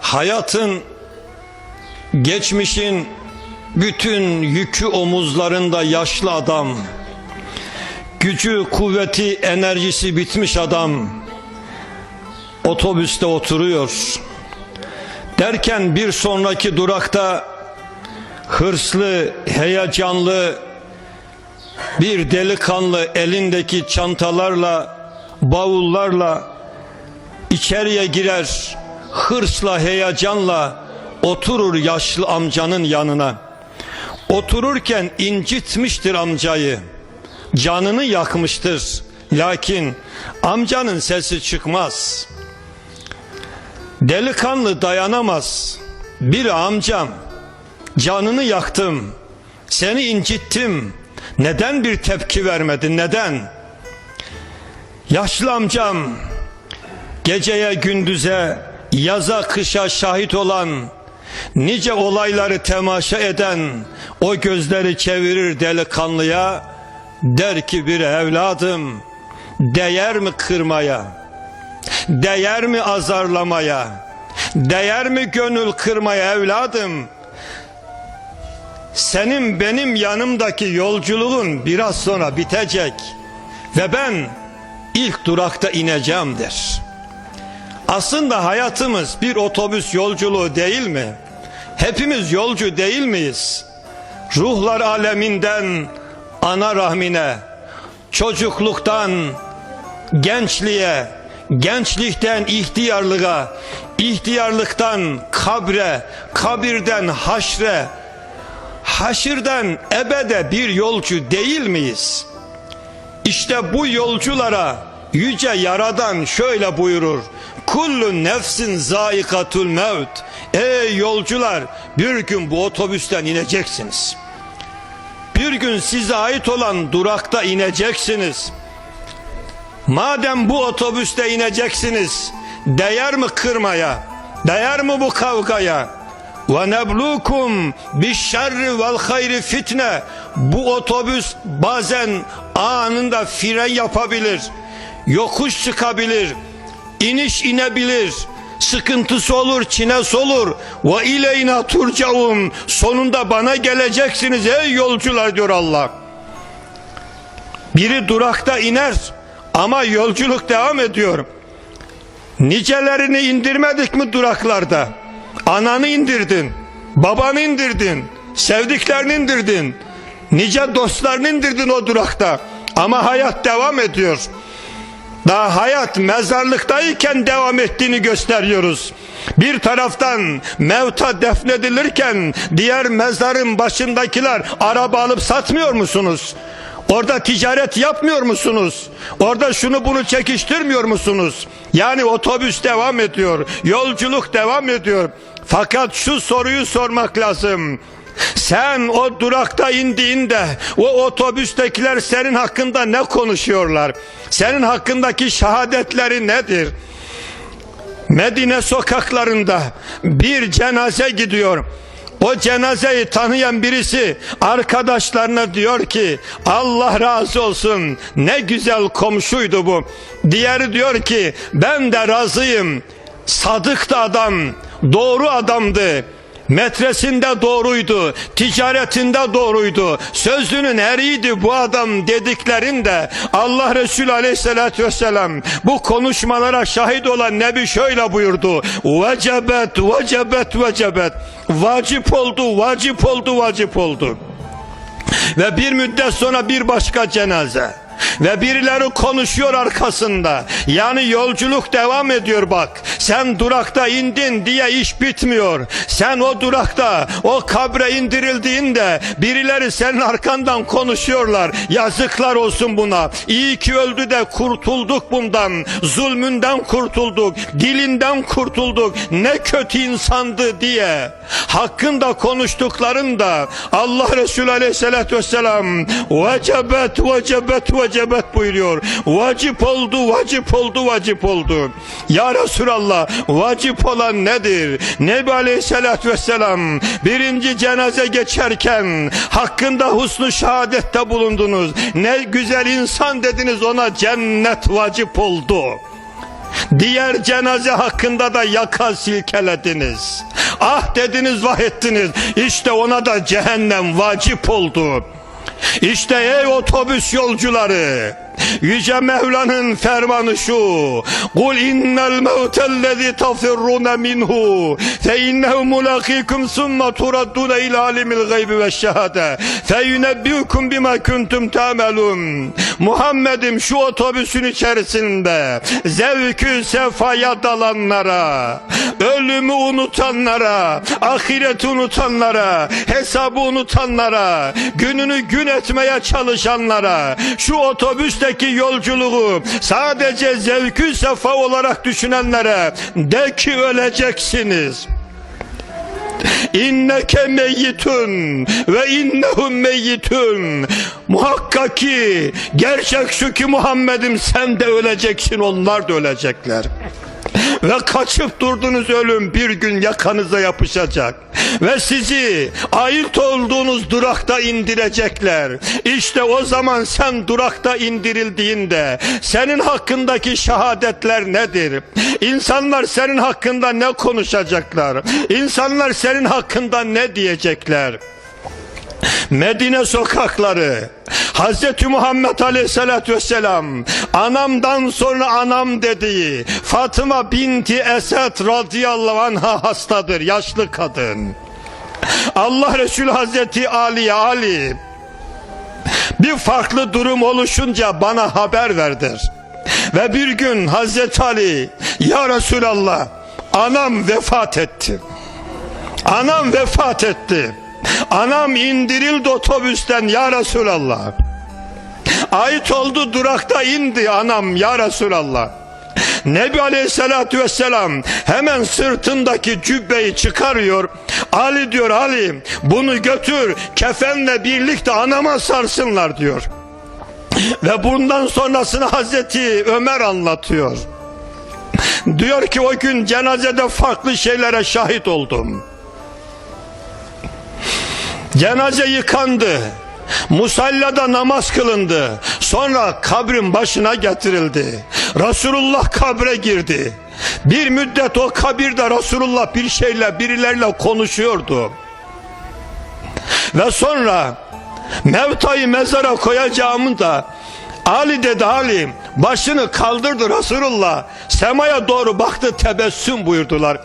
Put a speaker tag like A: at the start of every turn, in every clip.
A: Hayatın, geçmişin bütün yükü omuzlarında yaşlı adam. Gücü, kuvveti, enerjisi bitmiş adam. Otobüste oturuyor. Derken bir sonraki durakta hırslı, heyecanlı bir delikanlı elindeki çantalarla, bavullarla içeriye girer. Hırsla, heyecanla oturur yaşlı amcanın yanına. Otururken incitmiştir amcayı. Canını yakmıştır. Lakin amcanın sesi çıkmaz. Delikanlı dayanamaz. Bir amcam canını yaktım. Seni incittim. Neden bir tepki vermedin? Neden? Yaşlı amcam geceye gündüze yaza kışa şahit olan nice olayları temaşa eden o gözleri çevirir delikanlıya der ki bir evladım değer mi kırmaya değer mi azarlamaya değer mi gönül kırmaya evladım senin benim yanımdaki yolculuğun biraz sonra bitecek ve ben ilk durakta ineceğim der. Aslında hayatımız bir otobüs yolculuğu değil mi? Hepimiz yolcu değil miyiz? Ruhlar aleminden ana rahmine, çocukluktan gençliğe, gençlikten ihtiyarlığa, ihtiyarlıktan kabre, kabirden haşre, haşirden ebede bir yolcu değil miyiz? İşte bu yolculara yüce yaradan şöyle buyurur. Kullu nefsin zaikatul mevt. Ey yolcular bir gün bu otobüsten ineceksiniz. Bir gün size ait olan durakta ineceksiniz. Madem bu otobüste ineceksiniz, değer mi kırmaya? Değer mi bu kavgaya? Ve neblukum bişşerri vel hayri fitne. Bu otobüs bazen anında fren yapabilir. Yokuş çıkabilir. İniş inebilir. Sıkıntısı olur, çinesi olur. Ve ileyna turcaun. Sonunda bana geleceksiniz ey yolcular diyor Allah. Biri durakta iner ama yolculuk devam ediyor. Nicelerini indirmedik mi duraklarda? Ananı indirdin, babanı indirdin, sevdiklerini indirdin, nice dostlarını indirdin o durakta. Ama hayat devam ediyor. Daha hayat mezarlıktayken devam ettiğini gösteriyoruz. Bir taraftan mevta defnedilirken diğer mezarın başındakiler araba alıp satmıyor musunuz? Orada ticaret yapmıyor musunuz? Orada şunu bunu çekiştirmiyor musunuz? Yani otobüs devam ediyor, yolculuk devam ediyor. Fakat şu soruyu sormak lazım. Sen o durakta indiğinde o otobüstekiler senin hakkında ne konuşuyorlar? Senin hakkındaki şehadetleri nedir? Medine sokaklarında bir cenaze gidiyor. O cenazeyi tanıyan birisi arkadaşlarına diyor ki Allah razı olsun ne güzel komşuydu bu. Diğeri diyor ki ben de razıyım. Sadık da adam, doğru adamdı. Metresinde doğruydu, ticaretinde doğruydu, sözünün eriydi bu adam dediklerinde Allah Resulü aleyhissalatü vesselam bu konuşmalara şahit olan Nebi şöyle buyurdu. Vecebet, vecebet, vecebet. Vacip oldu, vacip oldu, vacip oldu. Ve bir müddet sonra bir başka cenaze. Ve birileri konuşuyor arkasında. Yani yolculuk devam ediyor bak. Sen durakta indin diye iş bitmiyor. Sen o durakta o kabre indirildiğinde birileri senin arkandan konuşuyorlar. Yazıklar olsun buna. İyi ki öldü de kurtulduk bundan. Zulmünden kurtulduk. Dilinden kurtulduk. Ne kötü insandı diye. Hakkında konuştuklarında Allah Resulü Aleyhisselatü Vesselam vecebet vecebet vecebet buyuruyor. Vacip oldu, vacip oldu, vacip oldu. Ya Resulallah vacip olan nedir? Nebi Aleyhisselatü Vesselam birinci cenaze geçerken hakkında husnu şehadette bulundunuz. Ne güzel insan dediniz ona cennet vacip oldu. Diğer cenaze hakkında da yaka silkelediniz. Ah dediniz vah ettiniz. İşte ona da cehennem vacip oldu. İşte ey otobüs yolcuları Yüce Mevla'nın fermanı şu. Kul innel mevtellezi tafirrune minhu Fe innehu mulakikum summa turaddune ila alimil gaybi ve şehade Fe yunebbiukum bima kuntum tamelun Muhammed'im şu otobüsün içerisinde Zevkü sefaya dalanlara Ölümü unutanlara Ahireti unutanlara Hesabı unutanlara Gününü gün etmeye çalışanlara Şu otobüsteki yolculuğu Sadece zevkü sefa olarak düşünenlere De ki öleceksiniz İnneke meyyitun ve innehum meyyitun. Muhakkak ki gerçek şu ki Muhammed'im sen de öleceksin onlar da ölecekler. Ve kaçıp durdunuz ölüm bir gün yakanıza yapışacak. Ve sizi ait olduğunuz durakta indirecekler. İşte o zaman sen durakta indirildiğinde senin hakkındaki şehadetler nedir? İnsanlar senin hakkında ne konuşacaklar? İnsanlar senin hakkında ne diyecekler? Medine sokakları. Hazreti Muhammed Aleyhisselatü Vesselam anamdan sonra anam dediği Fatıma binti Esed radıyallahu anha hastadır yaşlı kadın. Allah Resulü Hazreti Ali'ye Ali bir farklı durum oluşunca bana haber verdir. Ve bir gün Hazreti Ali ya Resulallah anam vefat etti. Anam vefat etti Anam indirildi otobüsten ya Resulallah. Ait oldu durakta indi anam ya Resulallah. Nebi Aleyhisselatü Vesselam hemen sırtındaki cübbeyi çıkarıyor. Ali diyor Ali bunu götür kefenle birlikte anama sarsınlar diyor. Ve bundan sonrasını Hazreti Ömer anlatıyor. Diyor ki o gün cenazede farklı şeylere şahit oldum. Cenaze yıkandı. Musallada namaz kılındı. Sonra kabrin başına getirildi. Resulullah kabre girdi. Bir müddet o kabirde Resulullah bir şeyle birilerle konuşuyordu. Ve sonra Mevta'yı mezara koyacağımı da Ali dedi Ali başını kaldırdı Resulullah semaya doğru baktı tebessüm buyurdular.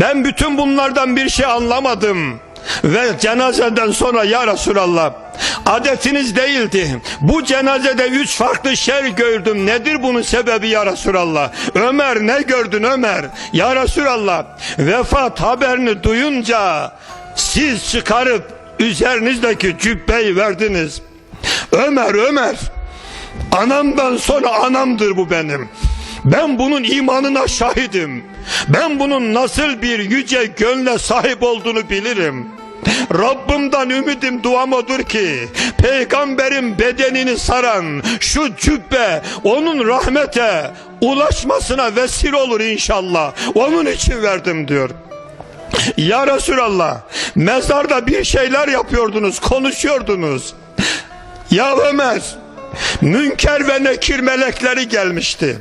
A: Ben bütün bunlardan bir şey anlamadım. Ve cenazeden sonra ya Resulallah adetiniz değildi. Bu cenazede üç farklı şey gördüm. Nedir bunun sebebi ya Resulallah? Ömer ne gördün Ömer? Ya Resulallah vefat haberini duyunca siz çıkarıp üzerinizdeki cübbeyi verdiniz. Ömer Ömer anamdan sonra anamdır bu benim. Ben bunun imanına şahidim. Ben bunun nasıl bir yüce gönle sahip olduğunu bilirim. Rabbimden ümidim duam odur ki peygamberin bedenini saran şu cübbe onun rahmete ulaşmasına vesile olur inşallah. Onun için verdim diyor. Ya Resulallah mezarda bir şeyler yapıyordunuz konuşuyordunuz. Ya Ömer münker ve nekir melekleri gelmişti.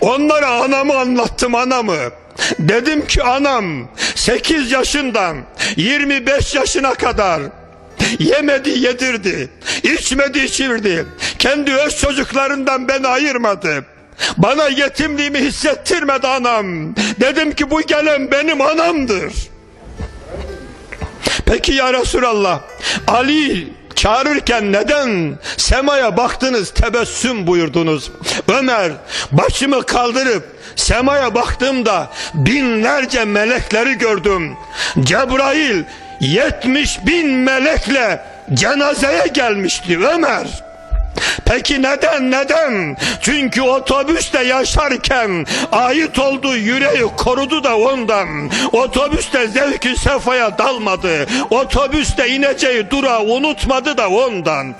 A: Onlara anamı anlattım anamı. Dedim ki anam 8 yaşından 25 yaşına kadar yemedi yedirdi, içmedi içirdi. Kendi öz çocuklarından beni ayırmadı. Bana yetimliğimi hissettirmedi anam. Dedim ki bu gelen benim anamdır. Peki ya Resulallah Ali çağırırken neden? Semaya baktınız tebessüm buyurdunuz. Ömer başımı kaldırıp semaya baktığımda binlerce melekleri gördüm. Cebrail 70 bin melekle cenazeye gelmişti Ömer Peki neden neden? Çünkü otobüste yaşarken ait olduğu yüreği korudu da ondan. Otobüste zevki sefaya dalmadı. Otobüste ineceği durağı unutmadı da ondan.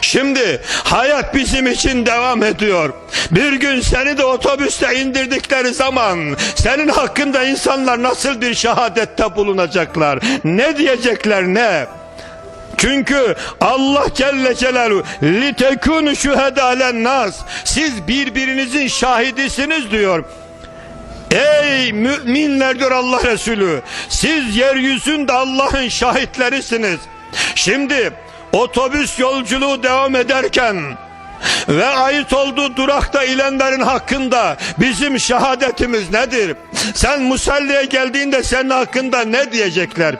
A: Şimdi hayat bizim için devam ediyor. Bir gün seni de otobüste indirdikleri zaman senin hakkında insanlar nasıl bir şehadette bulunacaklar? Ne diyecekler ne? Çünkü Allah Celle Celaluhu litekunu şühedâlen nas siz birbirinizin şahidisiniz diyor. Ey müminler diyor Allah Resulü siz yeryüzünde Allah'ın şahitlerisiniz. Şimdi otobüs yolculuğu devam ederken ve ait olduğu durakta ilenlerin hakkında bizim şehadetimiz nedir? Sen musalliye geldiğinde senin hakkında ne diyecekler?